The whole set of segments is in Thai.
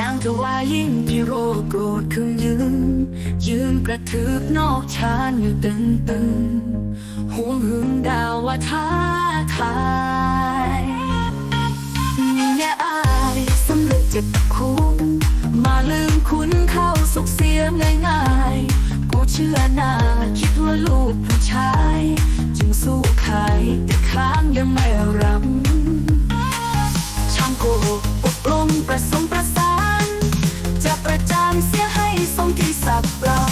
นางทว่ายิ่งที่โรโกรธคือยืน ยืนกระทืบนอกชานอยู่ตึงตึงห่วงหึงดาวว่าท้าทายนี่แน่อายสำเร็จเจ็บคุกมาลืมคุณเข้าสุขเสียง่ายๆกูเชื่อนาคิดว่าลูกผู้ชาย จึงสู้ใคร ยให้สมที่สับรับ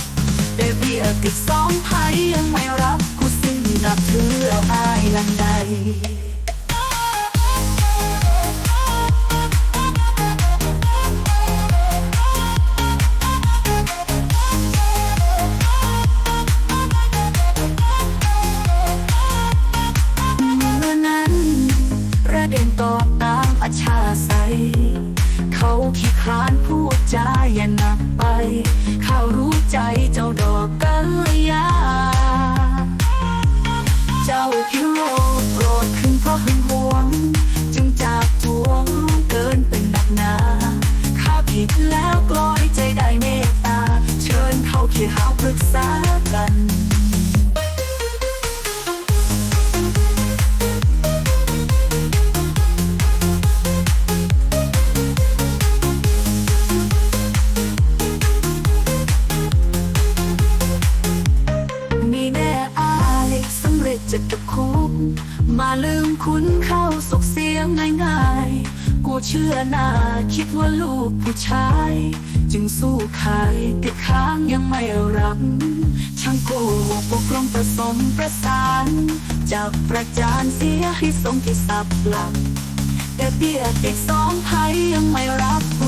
แต่เบียติดสองไพ่ยังไม่รับกูสิ้นนับถือเอาอายลันใดเมื่อนั้นประเด็นตอตามอาชาใสเขาขี้คร้านพูดจาอย่าหนักไป โร่โกรธขึ้นเพราะหึงหวง จึงจากทวงเกินเป็นหนักหนาข้าผิดแล้วกลอยใจได้เมตตา เชิญเข้าเคียหาปรึกษา มาลืมคุณเข้าสุขเสียงง่ายๆ กูเชื่อหน้าคิดว่าลูกผู้ชาย จึงสู้ใครติดค้างยังไม่รับช่างโกหกปกลงผสมประสานจับประจานเสียให้สมที่สับหลัก แต่เบี้ยเด็กสองไพ่ยังไม่รับกู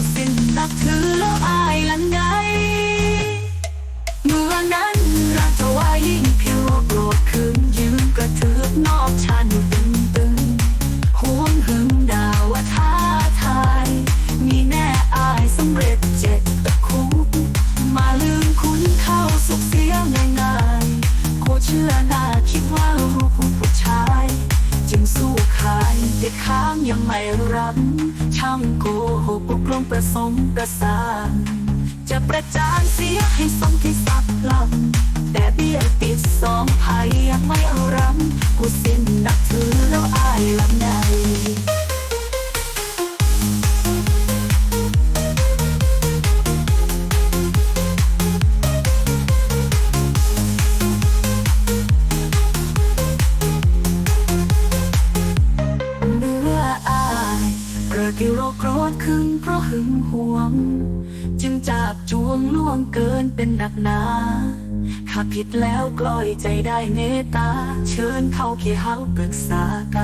เชื่อหน้าคิดว่าลูกผู้ชาย จึงสู้ขายแต่ค้างยังไม่รับช่างโกหกปกลงประสมประสาน จะประจานเสียให้สมที่สับลำ เกิโรโกรธขึ้นเพราะหึงหวง จึงจับจวงล่วงเกินเป็นหนักหนาข้าผิดแล้วกลอยใจได้เมตตา เชิญเข้าเคียเฮาปรึกษากั